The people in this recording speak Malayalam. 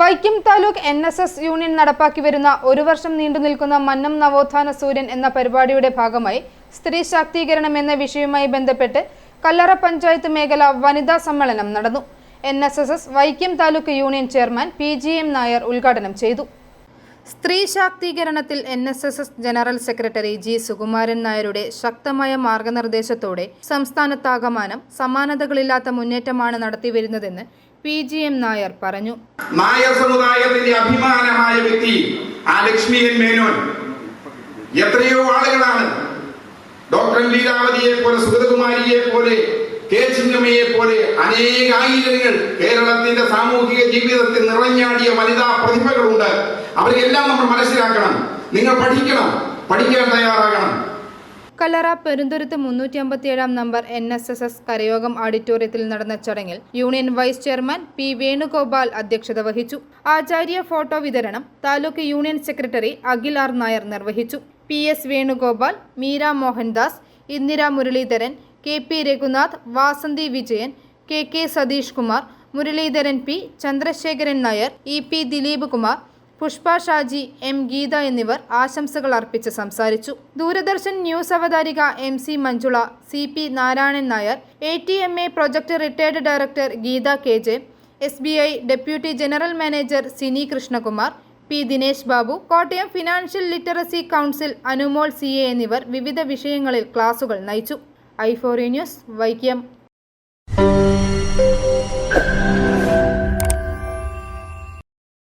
Vaikom taluk N S S union നടപ്പാക്കി വരുന്ന ഒരു വർഷം നീണ്ടു നിൽക്കുന്ന മന്നം നവോത്ഥാന സൂര്യൻ എന്ന പരിപാടിയുടെ ഭാഗമായി സ്ത്രീ ശാക്തീകരണം എന്ന വിഷയവുമായി ബന്ധപ്പെട്ട് കല്ലറ പഞ്ചായത്ത് മേഖല വനിതാ സമ്മേളനം നടന്നു. N S S S Vaikom taluk union chairman P G M Nair ഉദ്ഘാടനം ചെയ്തു. സ്ത്രീ ശാക്തീകരണത്തിൽ N S S S general secretary G Sukumaran നായരുടെ ശക്തമായ മാർഗനിർദ്ദേശത്തോടെ സംസ്ഥാനത്താകമാനം സമാനതകളില്ലാത്ത മുന്നേറ്റമാണ് നടത്തിവരുന്നതെന്ന് പി ജി എം നായർ പറഞ്ഞു. നായർ സമുദായത്തിന്റെ അഭിമാനമായ വ്യക്തി ആ ലക്ഷ്മിയൻ മേനോൻ. എത്രയോ ആളുകളാണ് ഡോക്ടർ ലീലാവതിയെ പോലെ സുഗതകുമാരിയെ പോലെ കെ ചിന്നമ്മയെ പോലെ അനേകായിരങ്ങൾ കേരളത്തിന്റെ സാമൂഹിക ജീവിതത്തിൽ നിറഞ്ഞാടിയ വനിതാ പ്രതിഭകളുണ്ട്. അവരെല്ലാം നമ്മൾ മനസ്സിലാക്കണം. നിങ്ങൾ പഠിക്കണം. പഠിക്കാൻ തയ്യാറാകണം. കല്ലറ പെരുന്തുരുത്ത് മുന്നൂറ്റി number N S S S കരയോഗം ഓഡിറ്റോറിയത്തിൽ നടന്ന ചടങ്ങിൽ union vice chairman P Venugopal അധ്യക്ഷത വഹിച്ചു. ആചാര്യ ഫോട്ടോ വിതരണം taluk union secretary Akhil R Nair നിർവഹിച്ചു. P S Venugopal Meera Mohandas Indira Muraleedharan K P Raghunath Vasanthi Vijayan K K Satheesh Kumar Muraleedharan P Chandrasekharan Nair E P Dileep Kumar Pushpa Shaji M Geetha എന്നിവർ ആശംസകൾ അർപ്പിച്ച് സംസാരിച്ചു. Doordarshan news അവതാരിക M C Manjula C P Narayanan Nair A T M A project retired director Geetha K J S B I deputy general manager Sini Krishnakumar P Dinesh Babu Kottayam financial literacy council Anumol C എന്നിവർ വിവിധ വിഷയങ്ങളിൽ ക്ലാസുകൾ നയിച്ചു. I ഫോറി news Vaikom